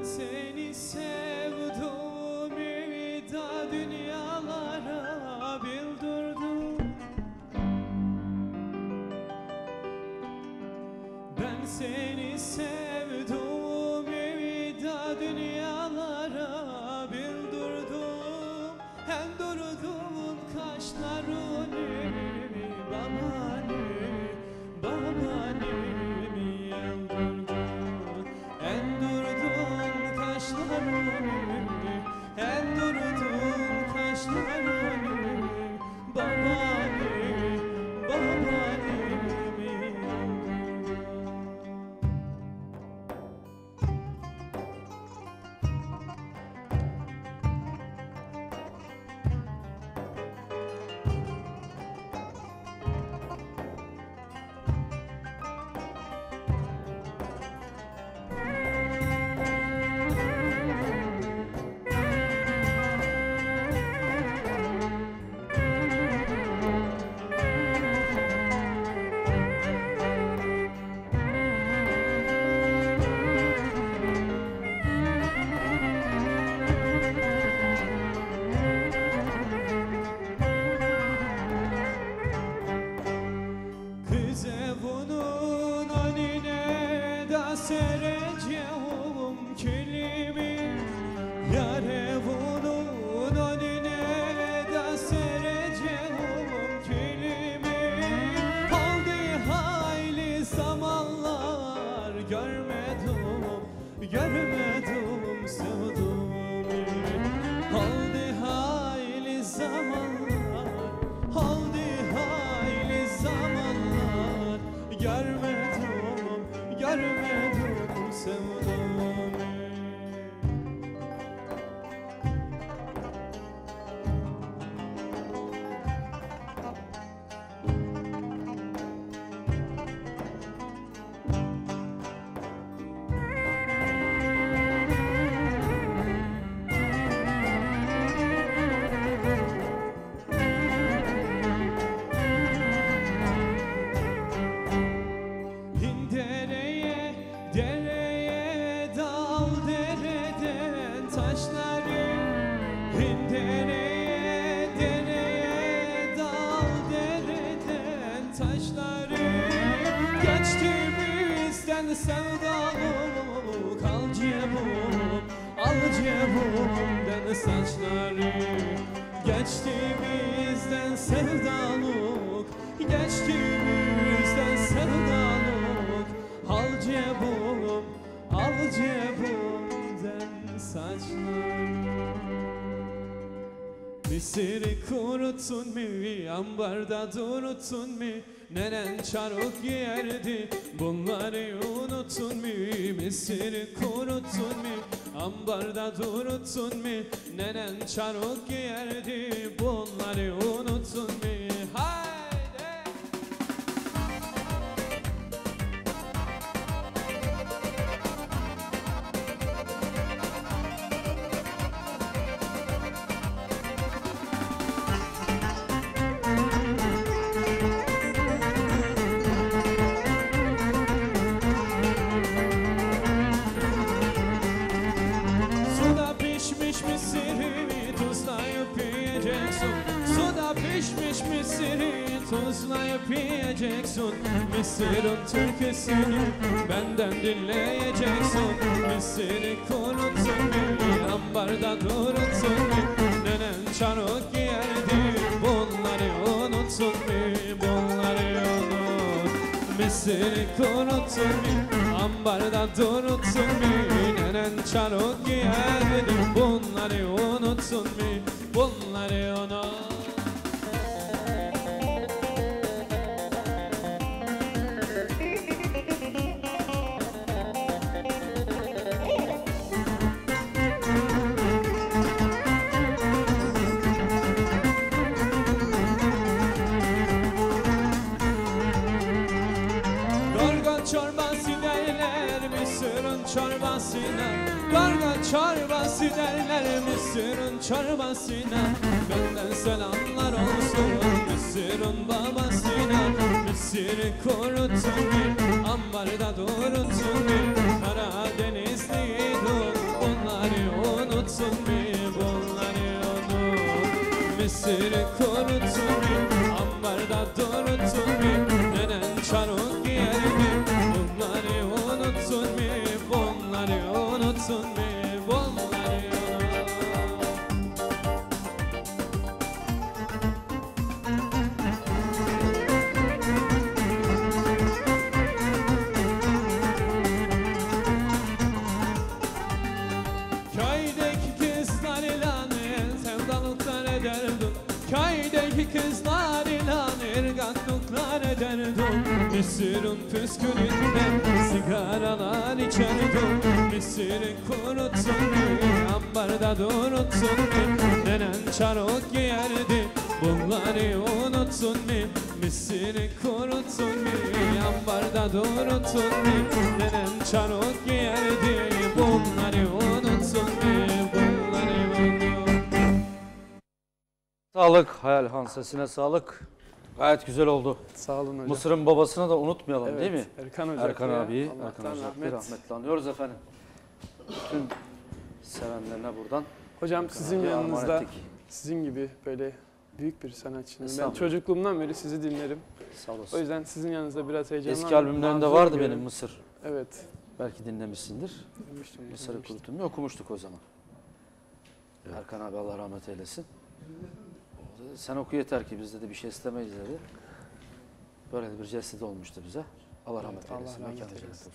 Ben seni sevdim da dünyalara bildirdim Ben seni sevdim da dünyalara Yar evunun önüne da sereceğim kilimi Oldu hayli zamanlar görmedim Görmedim sevduğumu Oldu hayli zamanlar Oldu hayli zamanlar Görmedim, görmedim sevduğumu bizden sevdalık al cebum Al cebumden saçları Geçti bizden sevdalık Geçti bizden sevdalık Al cebum, al cebumden saçları Misiri kuruttun mu, ambarda duruttun mu Neren çarık yerdi, bunları unuttun mu? Misiri kuruttun mu, ambarda duruttun mu? Neren çarık yerdi, bunları unuttun mu misiri tuzlayıp yiyeceksin Mısırın türküsünü benden dinleyeceksin. Mısırı kuruttun mu, ambarda duruttun mu Nenen çarık yerdi, bunları unuttun mu Bunları unut. Mısırı kuruttun mu, ambarda duruttun mu Nenen çarık yerdi, bunları unuttun mu Bunları unut çorbasına Garga çorbası derler Mısır'ın çorbasına Benden selamlar olsun Mısır'ın babasına. Mısır'ı kuruttun bir Ambarda durutun bir Karadenizliydin unuttun mu bunları unut. Mısır'ı kuruttun ederdim Köydeki kızlarla ırgatlıklar ederdim Mısır'ın püskülünden sigaralar içerdim Mısır'ı kuruttun mu ambarda duruttun mu Nenen çarık giyerdi. Bunları unuttun mu Mısır'ı kuruttun mu ambarda duruttun mu Nenen çarık giyerdi. Bunları Sağlık Hayal Han sesine sağlık. Gayet güzel oldu. Sağ olun hocam. Mısır'ın babasını da unutmayalım Evet, değil mi? Erkan Ocaklı'ya Erkan Allah'tan Erkan Ocaklı'yı rahmet. rahmetle anıyoruz efendim. Bütün sevenlerine buradan Hocam sizin Erkan abiye yanınızda sizin gibi böyle büyük bir sanatçının ben çocukluğumdan beri sizi dinlerim. Sağ O olasın. yüzden sizin yanınızda biraz heyecanlandım. Eski albümlerinde vardı görün. benim Mısır. Evet. Belki dinlemişsindir. Dinlemiştim, Mısır'ı kurutum okumuştuk o zaman. Erkan abi Allah rahmet eylesin. Sen oku yeter ki biz dedi bir şey istemeyiz dedi. Böyle bir jest olmuştu bize. Allah rahmet Allah eylesin. rahmet mekanı cennet eylesin.